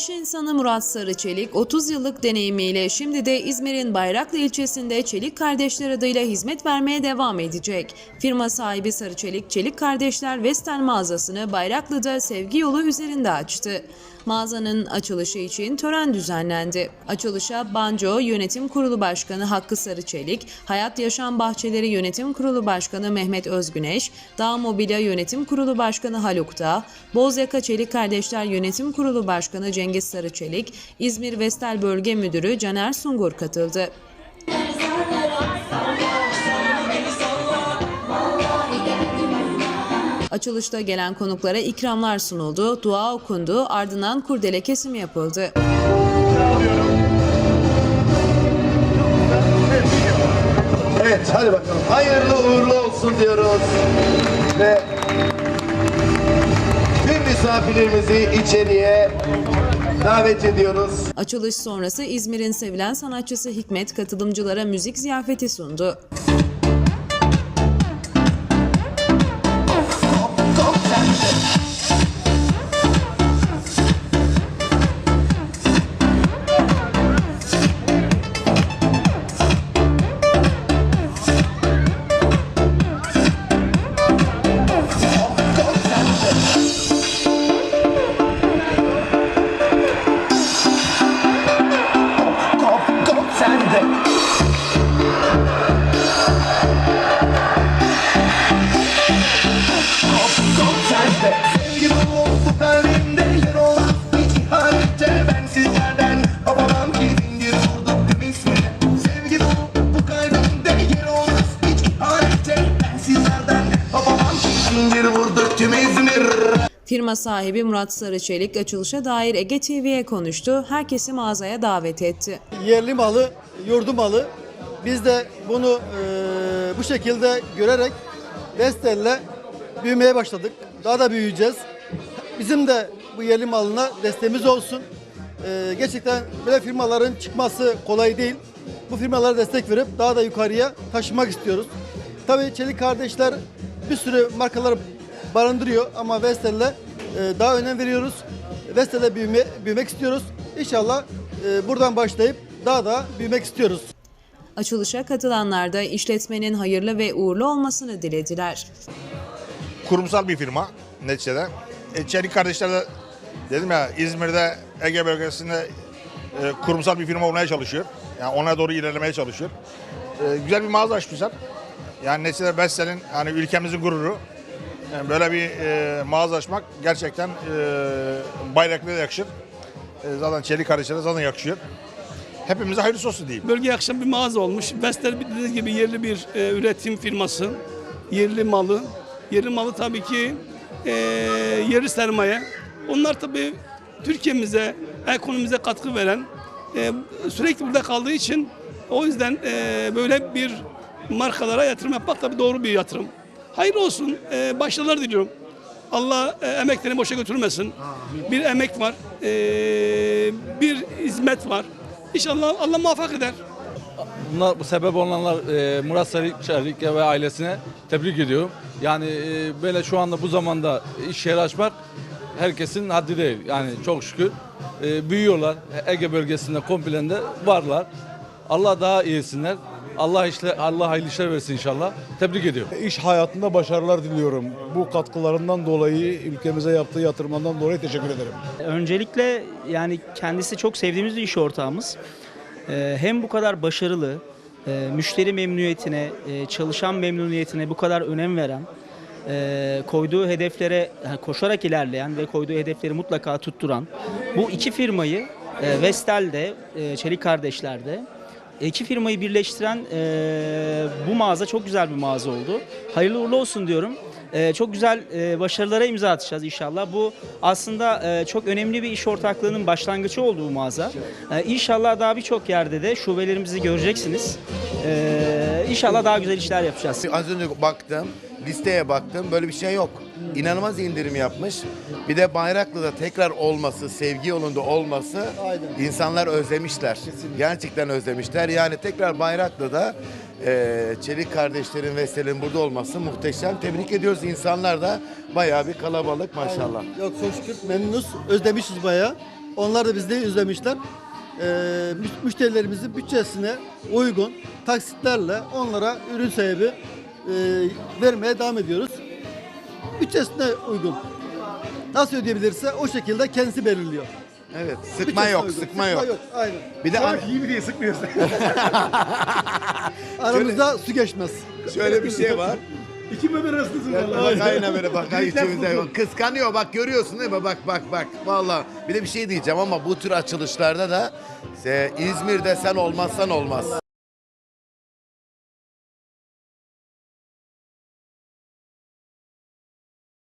İş insanı Murat Sarıçelik 30 yıllık deneyimiyle şimdi de İzmir'in Bayraklı ilçesinde Çelik Kardeşler adıyla hizmet vermeye devam edecek. Firma sahibi Sarıçelik, Çelik Kardeşler Vestel mağazasını Bayraklı'da Sevgi Yolu üzerinde açtı. Mağazanın açılışı için tören düzenlendi. Açılışa Banco Yönetim Kurulu Başkanı Hakkı Sarıçelik, Hayat Yaşam Bahçeleri Yönetim Kurulu Başkanı Mehmet Özgüneş, Dağ Mobilya Yönetim Kurulu Başkanı Haluk Dağ, Bozyaka Çelik Kardeşler Yönetim Kurulu Başkanı Cengiz Sarıçelik, İzmir Vestel Bölge Müdürü Caner Sungur katıldı. Açılışta gelen konuklara ikramlar sunuldu, dua okundu, ardından kurdele kesimi yapıldı. Evet hadi bakalım. Hayırlı uğurlu olsun diyoruz. Ve tüm misafirlerimizi içeriye davet ediyoruz. Açılış sonrası İzmir'in sevilen sanatçısı Hikmet katılımcılara müzik ziyafeti sundu. Tüm İzmir. Firma sahibi Murat Sarıçelik açılışa dair Ege TV'ye konuştu, herkesi mağazaya davet etti. yerli malı, yurdu malı. Biz de bunu e, bu şekilde görerek Vestel'le büyümeye başladık. Daha da büyüyeceğiz. Bizim de bu yerli malına desteğimiz olsun. E, gerçekten böyle firmaların çıkması kolay değil. Bu firmalara destek verip daha da yukarıya taşımak istiyoruz. Tabii Çelik kardeşler bir sürü markalar barındırıyor ama Vestel'le e, daha önem veriyoruz. Vestel'le büyüme, büyümek istiyoruz. İnşallah e, buradan başlayıp daha da büyümek istiyoruz. Açılışa katılanlar da işletmenin hayırlı ve uğurlu olmasını dilediler. kurumsal bir firma neticede. E, Çelik Kardeşler de dedim ya İzmir'de Ege bölgesinde e, kurumsal bir firma olmaya çalışıyor. Yani ona doğru ilerlemeye çalışıyor. E, güzel bir mağaza açmışlar. Yani neticede Vestel'in hani ülkemizin gururu. Yani böyle bir e, mağaza açmak gerçekten e, bayraklıya yakışır. E, zaten Çelik Kardeşler'e zaten yakışıyor. Hepimize hayırlısı olsun diyeyim. Bölgeye akşam bir mağaza olmuş. Vestel dediğiniz gibi yerli bir e, üretim firması. Yerli malı. Yerli malı tabii ki e, yerli sermaye. Onlar tabii Türkiye'mize, ekonomimize katkı veren, e, sürekli burada kaldığı için o yüzden e, böyle bir markalara yatırım yapmak tabii doğru bir yatırım. Hayırlı olsun. E, başarılar diliyorum. Allah e, emeklerini boşa götürmesin. Bir emek var. e, bir hizmet var. İnşallah Allah muvaffak eder. Bunlar bu sebep olanlar e, Murat Sarıçelik ve ailesine tebrik ediyorum. Yani e, böyle şu anda bu zamanda iş yeri açmak herkesin haddi değil. Yani çok şükür e, büyüyorlar. Ege bölgesinde komplende varlar. Allah daha iyisinler. Allah işle Allah hayırlı işler versin inşallah. Tebrik ediyorum. İş hayatında başarılar diliyorum. Bu katkılarından dolayı, ülkemize yaptığı yatırımlardan dolayı teşekkür ederim. Öncelikle yani kendisi çok sevdiğimiz bir iş ortağımız. Ee, hem bu kadar başarılı, e, müşteri memnuniyetine, e, çalışan memnuniyetine bu kadar önem veren, e, koyduğu hedeflere koşarak ilerleyen ve koyduğu hedefleri mutlaka tutturan bu iki firmayı e, Vestel'de, e, Çelik Kardeşler'de iki firmayı birleştiren e, bu mağaza çok güzel bir mağaza oldu. Hayırlı uğurlu olsun diyorum. E, çok güzel e, başarılara imza atacağız inşallah. Bu aslında e, çok önemli bir iş ortaklığının başlangıcı oldu bu mağaza. E, inşallah daha birçok yerde de şubelerimizi göreceksiniz. E, inşallah daha güzel işler yapacağız. Az önce baktım, listeye baktım. Böyle bir şey yok. İnanılmaz indirim yapmış. Bir de Bayraklı'da tekrar olması, sevgi yolunda olması insanlar özlemişler. Gerçekten özlemişler. Yani tekrar Bayraklı'da e, Çelik kardeşlerin ve Selin burada olması muhteşem. Tebrik ediyoruz. İnsanlar da bayağı bir kalabalık maşallah. Yok çok şükür memnunuz. Özlemişiz bayağı. Onlar da bizde üzlemişler. Ee, müş- müşterilerimizin bütçesine uygun taksitlerle onlara ürün sahibi vermeye devam ediyoruz. Bütçesine uygun. Nasıl ödeyebilirse o şekilde kendisi belirliyor. Evet. Sıkma Bütçesine yok, uygun. sıkma yok. Aynen. Bir de an- iyi mi diye sıkmıyorsun. Aramızda su geçmez. şöyle bir şey var. İki böber arasındasın Bak aynen böyle bak ay içimizde kıskanıyor bak görüyorsun değil mi bak bak bak vallahi bir de bir şey diyeceğim ama bu tür açılışlarda da e, İzmir'de sen olmazsan olmaz.